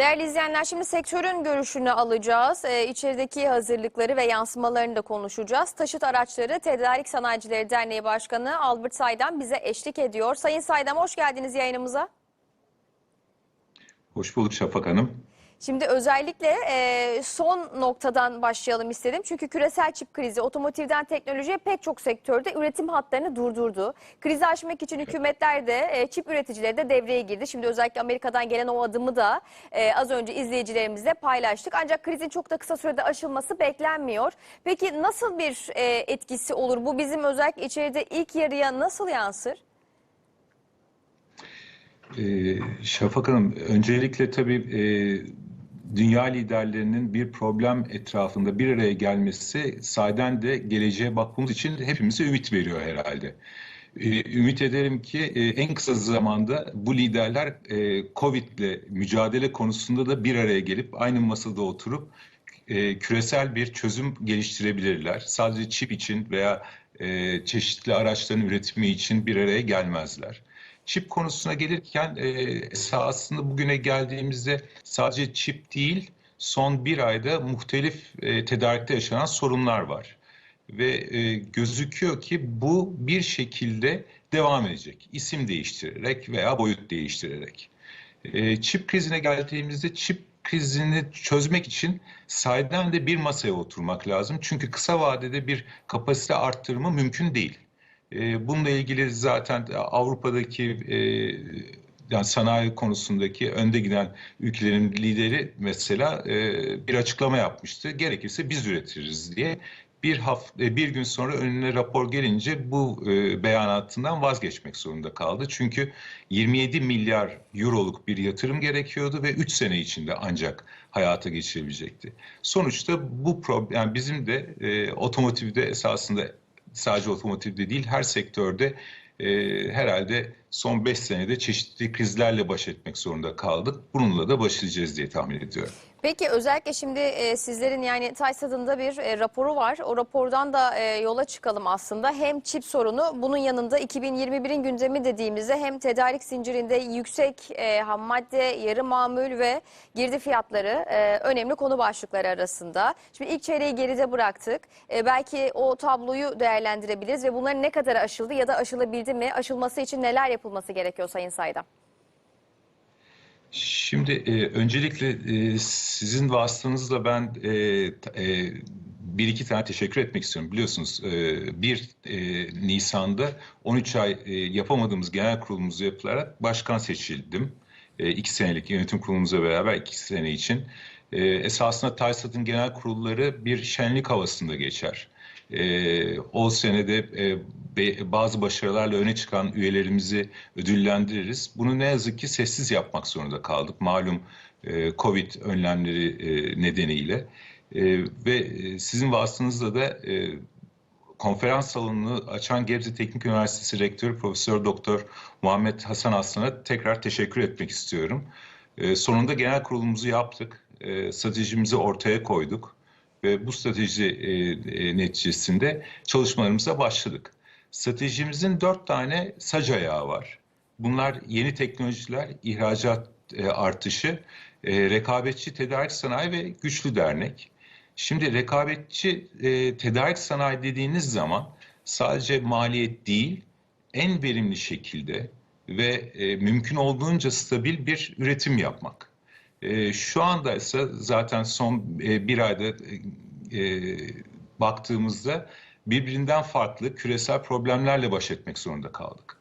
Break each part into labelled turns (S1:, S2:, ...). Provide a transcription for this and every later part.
S1: Değerli izleyenler şimdi sektörün görüşünü alacağız. Ee, içerideki hazırlıkları ve yansımalarını da konuşacağız. Taşıt Araçları Tedarik Sanayicileri Derneği Başkanı Albert Saydam bize eşlik ediyor. Sayın Saydam hoş geldiniz yayınımıza.
S2: Hoş bulduk Şafak Hanım.
S1: Şimdi özellikle e, son noktadan başlayalım istedim. Çünkü küresel çip krizi otomotivden teknolojiye pek çok sektörde üretim hatlarını durdurdu. Krizi aşmak için hükümetler de e, çip üreticileri de devreye girdi. Şimdi özellikle Amerika'dan gelen o adımı da e, az önce izleyicilerimizle paylaştık. Ancak krizin çok da kısa sürede aşılması beklenmiyor. Peki nasıl bir e, etkisi olur? Bu bizim özellikle içeride ilk yarıya nasıl yansır?
S2: Ee, Şafak Hanım, öncelikle tabii e, dünya liderlerinin bir problem etrafında bir araya gelmesi sahiden de geleceğe bakmamız için hepimize ümit veriyor herhalde. Ee, ümit ederim ki e, en kısa zamanda bu liderler e, Covid'le mücadele konusunda da bir araya gelip aynı masada oturup e, küresel bir çözüm geliştirebilirler. Sadece çip için veya çeşitli araçların üretimi için bir araya gelmezler. Çip konusuna gelirken e, esasında bugüne geldiğimizde sadece çip değil son bir ayda muhtelif e, tedarikte yaşanan sorunlar var. Ve e, gözüküyor ki bu bir şekilde devam edecek. İsim değiştirerek veya boyut değiştirerek. E, çip krizine geldiğimizde çip krizini çözmek için sahiden de bir masaya oturmak lazım. Çünkü kısa vadede bir kapasite arttırımı mümkün değil. E, bununla ilgili zaten Avrupa'daki e, yani sanayi konusundaki önde giden ülkelerin lideri mesela e, bir açıklama yapmıştı. Gerekirse biz üretiriz diye. Bir hafta, bir gün sonra önüne rapor gelince bu e, beyanatından vazgeçmek zorunda kaldı. Çünkü 27 milyar euroluk bir yatırım gerekiyordu ve 3 sene içinde ancak hayata geçirebilecekti. Sonuçta bu problem yani bizim de e, otomotivde esasında sadece otomotivde değil her sektörde e, herhalde son 5 senede çeşitli krizlerle baş etmek zorunda kaldık. Bununla da başlayacağız diye tahmin ediyorum.
S1: Peki özellikle şimdi e, sizlerin yani TAYSAD'ın bir e, raporu var. O rapordan da e, yola çıkalım aslında. Hem çip sorunu bunun yanında 2021'in gündemi dediğimizde hem tedarik zincirinde yüksek e, ham madde, yarı mamul ve girdi fiyatları e, önemli konu başlıkları arasında. Şimdi ilk çeyreği geride bıraktık. E, belki o tabloyu değerlendirebiliriz ve bunların ne kadar aşıldı ya da aşılabildi mi? Aşılması için neler yapılması gerekiyor Sayın Saydam?
S2: Şimdi e, öncelikle e, sizin vasıtanızla ben e, e, bir iki tane teşekkür etmek istiyorum. Biliyorsunuz e, 1 e, Nisan'da 13 ay e, yapamadığımız genel kurulumuzu yapılarak başkan seçildim. E, iki senelik yönetim kurulumuzla beraber iki sene için. E, esasında TAYSAT'ın genel kurulları bir şenlik havasında geçer. E, o senede e, bazı başarılarla öne çıkan üyelerimizi ödüllendiririz. Bunu ne yazık ki sessiz yapmak zorunda kaldık. Malum e, Covid önlemleri e, nedeniyle. E, ve e, sizin vasıtanızla da e, konferans salonunu açan Gebze Teknik Üniversitesi Rektörü Profesör Doktor Muhammed Hasan Aslan'a tekrar teşekkür etmek istiyorum. E, sonunda genel kurulumuzu yaptık. E, stratejimizi ortaya koyduk ve bu strateji e, e, neticesinde çalışmalarımıza başladık. Stratejimizin dört tane sac ayağı var. Bunlar yeni teknolojiler, ihracat e, artışı, e, rekabetçi tedarik sanayi ve güçlü dernek. Şimdi rekabetçi e, tedarik sanayi dediğiniz zaman sadece maliyet değil, en verimli şekilde ve e, mümkün olduğunca stabil bir üretim yapmak. E, şu anda ise zaten son e, bir ayda e, baktığımızda birbirinden farklı küresel problemlerle baş etmek zorunda kaldık.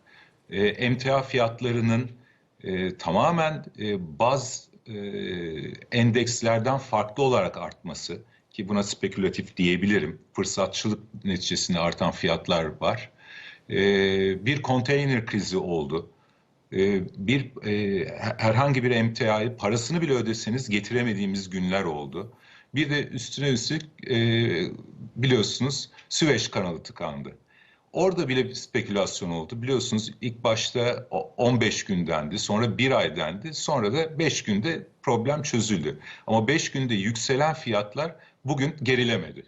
S2: E, emtia fiyatlarının e, tamamen e, baz e, endekslerden farklı olarak artması ki buna spekülatif diyebilirim. Fırsatçılık neticesinde artan fiyatlar var. E, bir konteyner krizi oldu. E, bir e, herhangi bir emtiayı parasını bile ödeseniz getiremediğimiz günler oldu. Bir de üstüne üstlük e, biliyorsunuz Süveyş kanalı tıkandı. Orada bile bir spekülasyon oldu. Biliyorsunuz ilk başta 15 gündendi, sonra bir ay dendi, sonra da 5 günde problem çözüldü. Ama 5 günde yükselen fiyatlar bugün gerilemedi.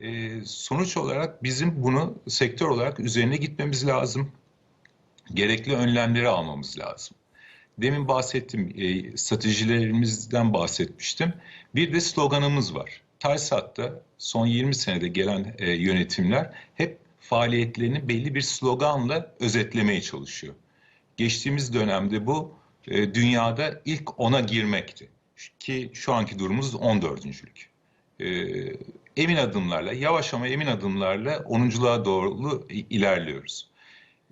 S2: Ee, sonuç olarak bizim bunu sektör olarak üzerine gitmemiz lazım. Gerekli önlemleri almamız lazım. demin bahsettim, e, stratejilerimizden bahsetmiştim. Bir de sloganımız var. TARSAT'ta son 20 senede gelen e, yönetimler hep faaliyetlerini belli bir sloganla özetlemeye çalışıyor. Geçtiğimiz dönemde bu e, dünyada ilk ona girmekti. Ki şu anki durumumuz 14.lük. E, emin adımlarla, yavaş ama emin adımlarla 10'unculuğa doğru ilerliyoruz.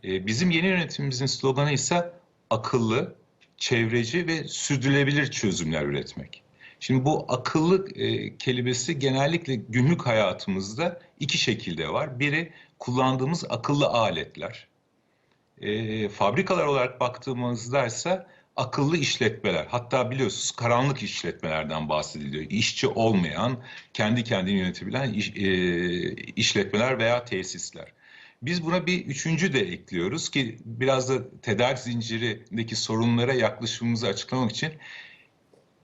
S2: E, bizim yeni yönetimimizin sloganı ise akıllı, çevreci ve sürdürülebilir çözümler üretmek. Şimdi bu akıllı e, kelimesi genellikle günlük hayatımızda iki şekilde var. Biri kullandığımız akıllı aletler. E, fabrikalar olarak baktığımızda ise akıllı işletmeler. Hatta biliyorsunuz karanlık işletmelerden bahsediliyor. İşçi olmayan, kendi kendini yönetebilen e, işletmeler veya tesisler. Biz buna bir üçüncü de ekliyoruz ki biraz da tedarik zincirindeki sorunlara yaklaşımımızı açıklamak için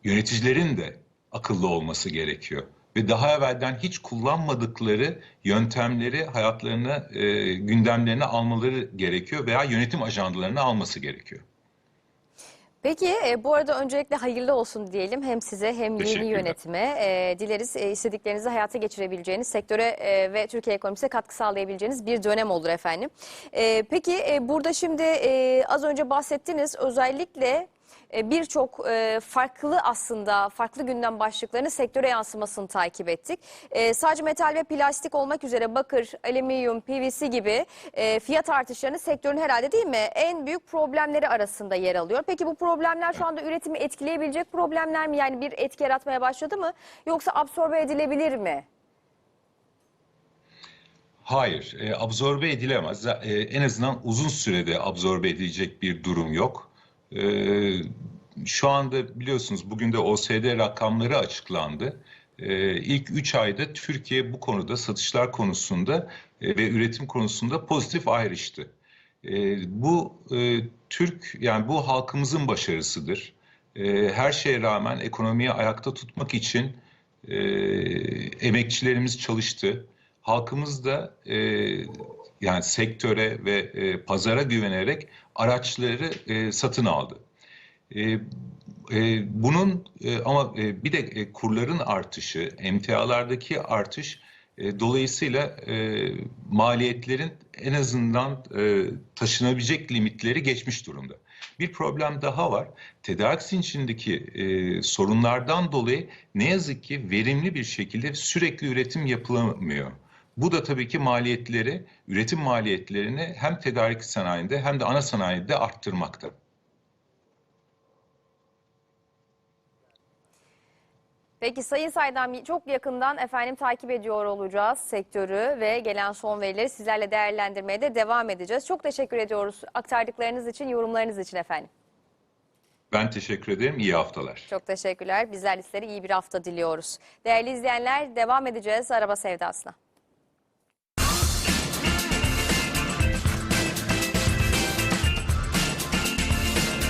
S2: yöneticilerin de akıllı olması gerekiyor. Ve daha evvelden hiç kullanmadıkları yöntemleri hayatlarına, e, gündemlerine almaları gerekiyor veya yönetim ajandalarına alması gerekiyor.
S1: Peki e, bu arada öncelikle hayırlı olsun diyelim hem size hem yeni yönetime. E, dileriz e, istediklerinizi hayata geçirebileceğiniz, sektöre e, ve Türkiye ekonomisine katkı sağlayabileceğiniz bir dönem olur efendim. E, peki e, burada şimdi e, az önce bahsettiniz özellikle birçok e, farklı aslında farklı gündem başlıklarını sektöre yansımasını takip ettik. E, sadece metal ve plastik olmak üzere bakır, alüminyum, PVC gibi e, fiyat artışlarını sektörün herhalde değil mi en büyük problemleri arasında yer alıyor. Peki bu problemler şu anda üretimi etkileyebilecek problemler mi? Yani bir etki yaratmaya başladı mı yoksa absorbe edilebilir mi?
S2: Hayır, e, absorbe edilemez. E, en azından uzun sürede absorbe edilecek bir durum yok. E, şu anda biliyorsunuz bugün de OSD rakamları açıklandı. E, ilk 3 ayda Türkiye bu konuda satışlar konusunda e, ve üretim konusunda pozitif ayrıştı. E, bu e, Türk yani bu halkımızın başarısıdır. Her şeye rağmen ekonomiyi ayakta tutmak için e, emekçilerimiz çalıştı. Halkımız da yani sektöre ve e, pazara güvenerek araçları e, satın aldı. E, e, bunun e, ama e, bir de e, kurların artışı, emtialardaki artış e, dolayısıyla e, maliyetlerin en azından e, taşınabilecek limitleri geçmiş durumda. Bir problem daha var. Tedarik zincirindeki e, sorunlardan dolayı ne yazık ki verimli bir şekilde sürekli üretim yapılamıyor. Bu da tabii ki maliyetleri, üretim maliyetlerini hem tedarik sanayinde hem de ana sanayide arttırmakta.
S1: Peki Sayın Saydam çok yakından efendim takip ediyor olacağız sektörü ve gelen son verileri sizlerle değerlendirmeye de devam edeceğiz. Çok teşekkür ediyoruz aktardıklarınız için, yorumlarınız için efendim.
S2: Ben teşekkür ederim. İyi haftalar.
S1: Çok teşekkürler. Bizler sizlere iyi bir hafta diliyoruz. Değerli izleyenler devam edeceğiz araba sevdasına.